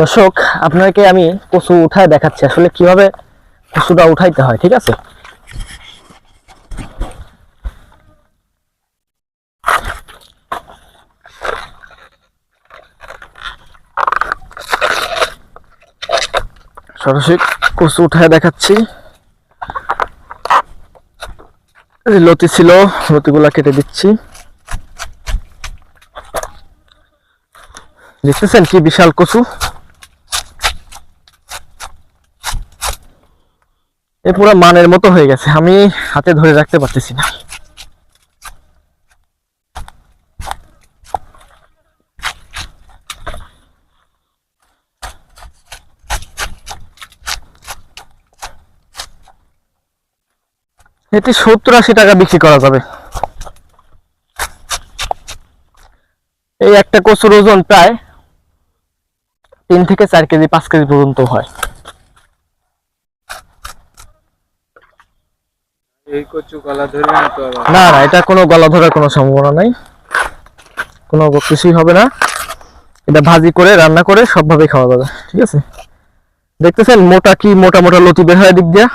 দর্শক, আপনাকে আমি কচু উঠায় দেখাচ্ছি। আসলে কীভাবে কচুটা উঠাইতে হয়, ঠিক আছে? সরাসরি কচু উঠায় দেখাচ্ছি। লতি ছিল, লতিগুলা কেটে দিচ্ছি। দেখতেছেন কি বিশাল কচু? এ পুরো মানের মতো হয়ে গেছে, আমি হাতে ধরে রাখতে পারতেছি না। এটি সত্তর আশি টাকা বিক্রি করা যাবে। এই একটা কচুর ওজন প্রায় তিন থেকে চার কেজি, পাঁচ কেজি পর্যন্ত হয়। এই কচু কলা ধরবে না তো না না, এটা কোনো গলা ধরার কোনো সম্ভাবনা নাই। কোনো কিছুই হবে না। এটা ভাজি করে, রান্না করে সবভাবে খাওয়া ঠিক আছে? দেখতেছেন, মোটা কি মোটা মোটা লতি বের হয় দিক দিয়া?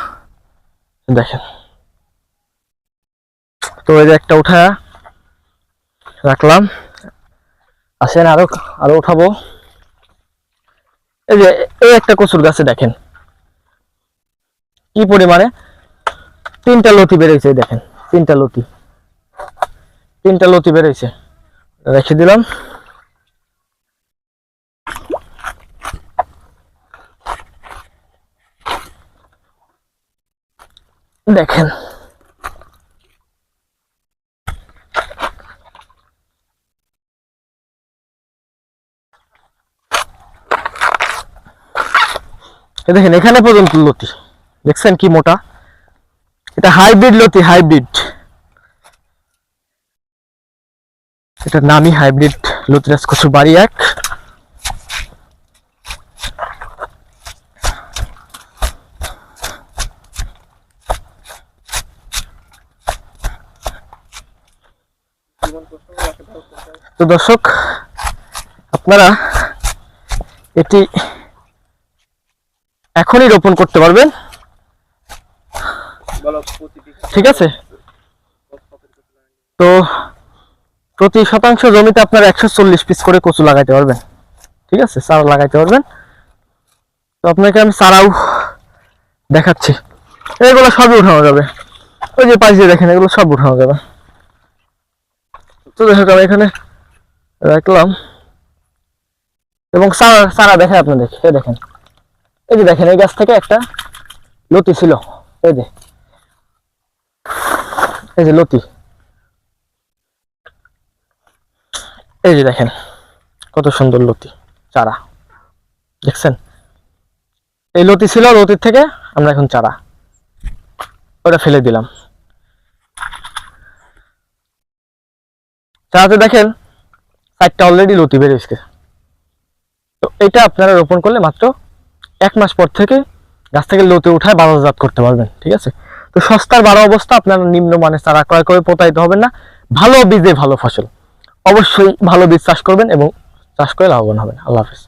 দেখেন। তো এই যে একটা উঠা রাখলাম। আসেন, আরও আরও উঠাবো। এই যে, এই একটা কচুর গাছে দেখেন। কি পরিমাণে? তিনটা লতি বেরোইছে দেখেন, তিনটা লতি। তিনটা লতি বেরোইছে। রেখে দিলাম। দেখেন। দেখেন, এখানে পর্যন্ত লতি। দেখছেন কি মোটা? এটা হাইব্রিড লতি, হাইব্রিড। এটার নামই হাইব্রিড লতিরাজ কচু বাড়ি এক। তো দর্শক, আপনারা এটি এখনই রোপণ করতে পারবেন। ঠিক আছে? তো প্রতি শতাংশ জমিতে আপনারা একশো চল্লিশ পিস করে কচু লাগাইতে পারবেন। ঠিক আছে? চারা লাগাইতে পারবেন। তো আপনাকে আমি চারাও দেখাচ্ছি। এগুলো সবই উঠানো যাবে। ওই যে পাশ দিয়ে দেখেন, এগুলো সব উঠানো যাবে। তো দেখো আমি এখানে রাখলাম। এবং চারা চারা দেখে আপনাদের। এই দেখেন। এই যে দেখেন, এই গাছ থেকে একটা লতি ছিল। এই যে। এই যে লতি। এই যে দেখেন, কত সুন্দর লতি, চারা। দেখছেন? এই লতি ছিল লতির থেকে আমরা এখন চারা। ওটা ফেলে দিলাম। চারাতে দেখেন, চারটা অলরেডি লতি বেরিয়েছে তো এটা আপনারা রোপণ করলে মাত্র এক মাস পর থেকে গাছ থেকে লতি উঠায় বাজারজাত করতে পারবেন, ঠিক আছে? তো সস্তার বারো অবস্থা, আপনারা নিম্নমানের চারা ক্রয় করে প্রতারিত হবেন না। ভালো বীজে ভালো ফসল। অবশ্যই ভালো বীজ চাষ করবেন এবং চাষ করে লাভবান হবেন। আল্লাহ হাফিজ।